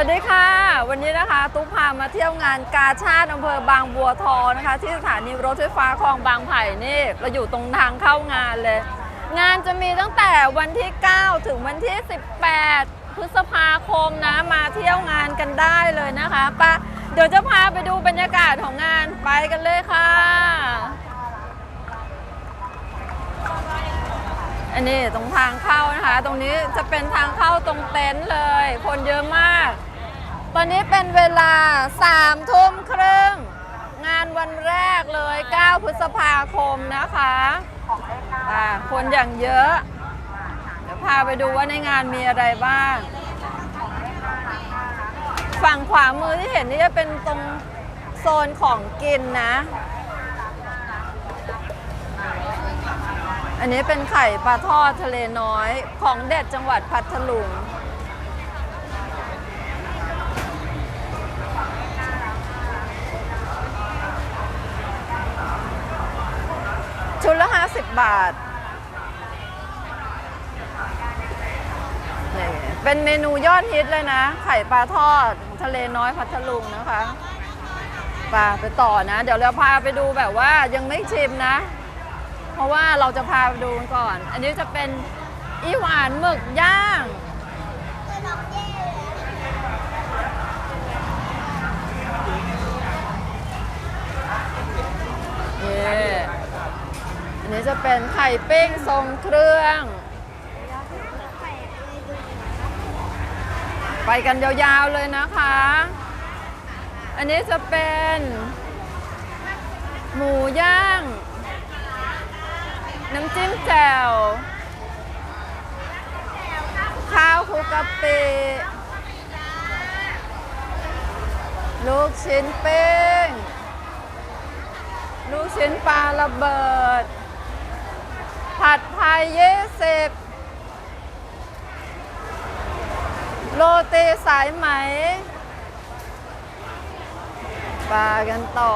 วัสดีค่ะ วันนี้นะคะ ตุ๊กพามาเที่ยวงานกาชาติอำเภอบางบัวทองนะคะ ที่สถานีรถไฟฟ้าคลองบางไผ่นี่เราอยู่ตรงทางเข้างานเลย งานจะมีตั้งแต่วันที่ 9 ถึงวันที่ 18 พฤษภาคมนะมาเที่ยวงานกันได้เลยนะคะปะเดี๋ยวจะพาไปดูบรรยากาศของงานไปกันเลยค่ะ อันนี้ตรงทางเข้านะคะ ตรงนี้จะเป็นทางเข้าตรงเต็นท์เลย คนเยอะมาก ตอนนี้เป็นเวลา3ทุ่มครึ่ง งานวันแรกเลย 9 พฤษภาคมนะคะอ่าคนอย่างเยอะ เดี๋ยวพาไปดูว่าในงานมีอะไรบ้าง ฝั่งขวามือที่เห็นนี่จะเป็นตรงโซนของกินนะ อันนี้เป็นไข่ปลาทอดทะเลน้อยของเด็ดจังหวัดพัทลุง บาทนี่เป็นเมนูยอดฮิตเลยนะ ไข่ปลาทอดทะเลน้อยพัทลุงนะคะไปไปต่อนะ เดี๋ยวเราพาไปดูแบบว่ายังไม่ชิมนะ เพราะว่าเราจะพาไปดูก่อน อันนี้จะเป็นอีหวานหมึกย่าง นี่ อันนี้จะเป็นไข่ปิ้งทรงเครื่อง ไปกันยาวๆเลยนะคะ อันนี้จะเป็น หมูย่าง น้ำจิ้มแจ่ว ข้าวคุกกะปิลูกชิ้นปิ้งลูกชิ้นปลาระเบิด ผัดไทยยี่สิบโรตีสายไหมปลากันต่อ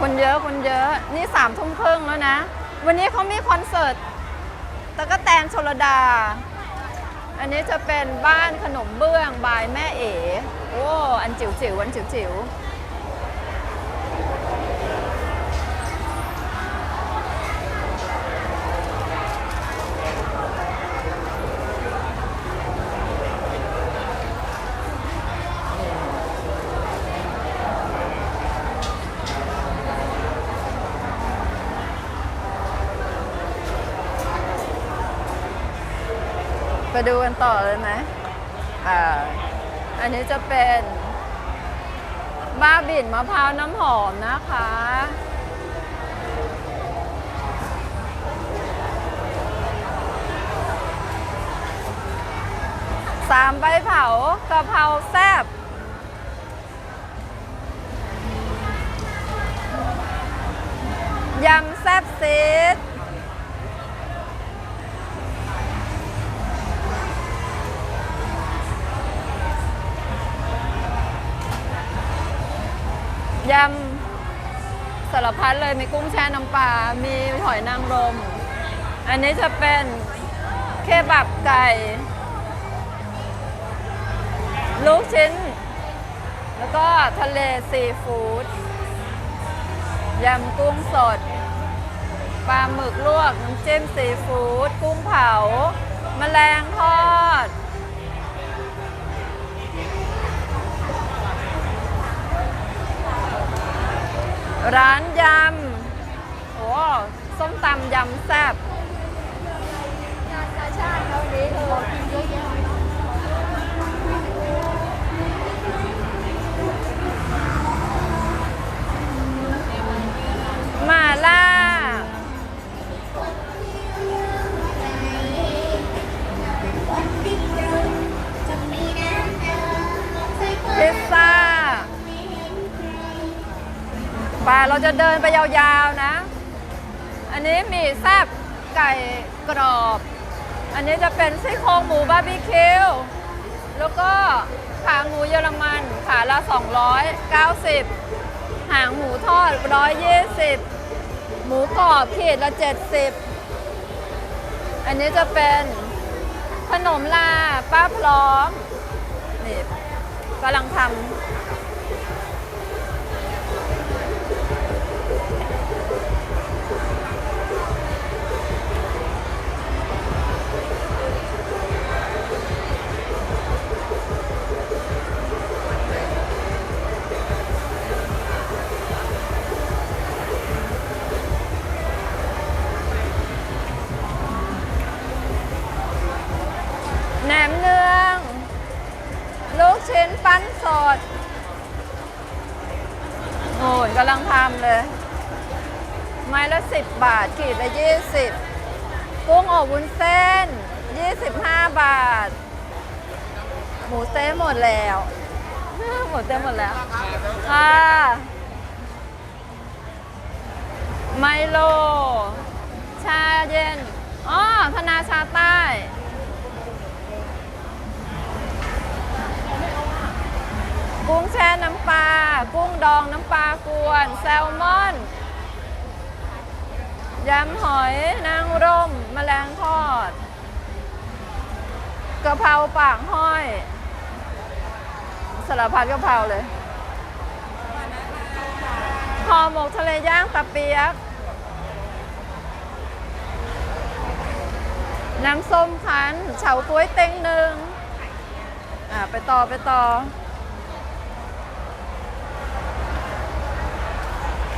คนเยอะคนเยอะ นี่สามทุ่มครึ่งแล้วนะ วันนี้เขามีคอนเสิร์ตตะกแตนชลดา อันนี้จะเป็นบ้านขนมเบื้องบายแม่เอ๋ โอ้ อันจิ๋วจิ๋วอันจิ๋วจิ๋ว ไปดูกันต่อเลยไหมอ่า อันนี้จะเป็นบ้าบิ่นมะพร้าวน้ำหอมนะคะ สามใบเผากะเพราแซ่บยำ ยำสารพัดเลยมีกุ้งแช่น้ำปลา มีหอยนางรม อันนี้จะเป็นเคบับไก่ ลูกชิ้น แล้วก็ทะเลซีฟู้ดยำกุ้งสด ปลาหมึกลวก น้ำจิ้มซีฟู้ด กุ้งเผา แมลงทอด ร้านยำโอ้ส้มตำยำแซ่บ จะเดินไปยาวๆนะ อันนี้มีแซบไก่กรอบ อันนี้จะเป็นซี่โครงหมูบาร์บีคิว แล้วก็ขาหมูเยอรมันขาละ 290 หางหมูทอด 120 หมูกรอบขีดละ 70 อันนี้จะเป็นขนมลาป้าพร้อมนี่กำลังทำ โอ้ยกำลังทำเลย ไม้ละสิบบาท ขีดละยี่สิบกุ้งอบวุ้นเส้นยี่สิบห้าบาท หมูเต้หมดแล้ว หมดเต้หมดแล้ว ค่ะ ไมโล ชาเย็น อ๋อธนาชาใต้ กุ้งแช่น้ำปลา กุ้งดองน้ำปลากวน แซลมอนยำหอยนางรมแมลงทอดกะเพราปากห้อย สารพัดกะเพราเลยห่อหมกทะเลย่างตะเปียก น้ำส้มคั้นเฉาก๊วยเต็งหนึ่งอะไปต่อไปต่อ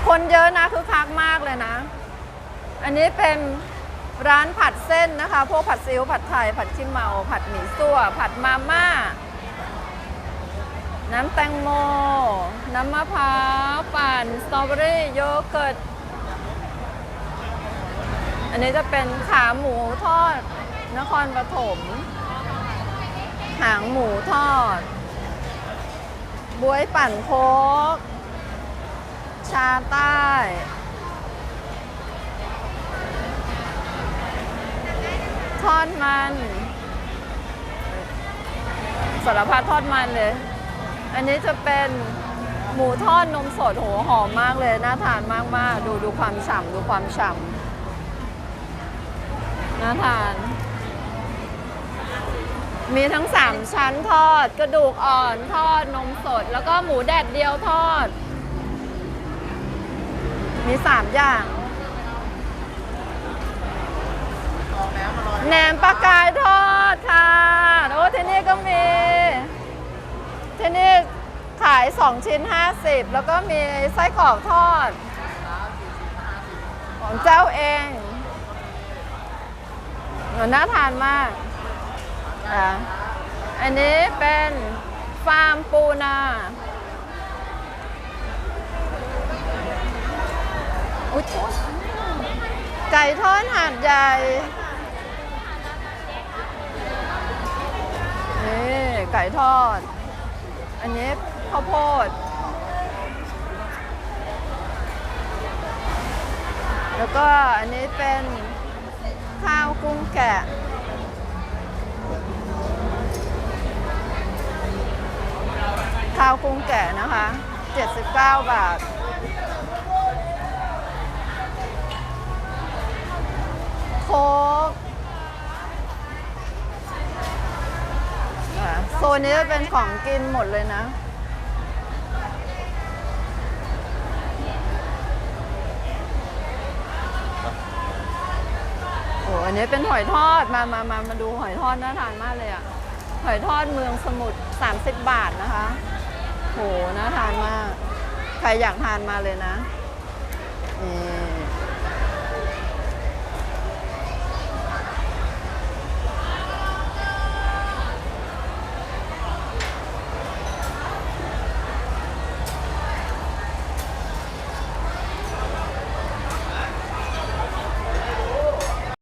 คนเยอะนะคือคักมากเลยนะ อันนี้เป็นร้านผัดเส้นนะคะ พวกผัดซีอิ๊วผัดไทย ผัดขี้เมา ผัดหมี่ซั่ว ผัดมาม่า น้ำแตงโม น้ำมะพร้าวปั่นสตรอเบอรี่โยเกิร์ต อันนี้จะเป็นขาหมูทอด นครปฐม หางหมูทอด บวยปั่นโคก ชาใต้ ทอดมันสารพัดทอดมันเลย อันนี้จะเป็นหมูทอดนมสดโหหอมมากเลย น่าทานมาก ๆ ดูดูความฉ่ำดูความฉ่ำน่าทาน มีทั้ง 3 ชั้นทอด กระดูกอ่อนทอดนมสด แล้วก็หมูแดดเดียวทอด มีสามอย่างแหนมปลากายทอดค่ะโอ้ที่นี่ก็มีที่นี่ขาย 2 ชิ้น 50 แล้วก็มีไส้กรอกทอด ของเจ้าเองหนูน่าทานมากอะอันนี้เป็นฟาร์มปูนา อุ๊ยโทษไก่ทอดหาดใหญ่นี่ไก่ทอด อันนี้ข้าวโพด แล้วก็อันนี้เป็นข้าวกุ้งแกะข้าวกุ้งแกะนะคะ 79 บาท ค้กโซนนี้จะเป็นของกินหมดเลยนะ โอ้อันนี้เป็นหอยทอด มามามามาดูหอยทอดน่าทานมากเลยอะหอยทอดเมืองสมุทร30 บาทนะคะ โห น่าทานมาก ใครอยากทานมาเลยนะนี่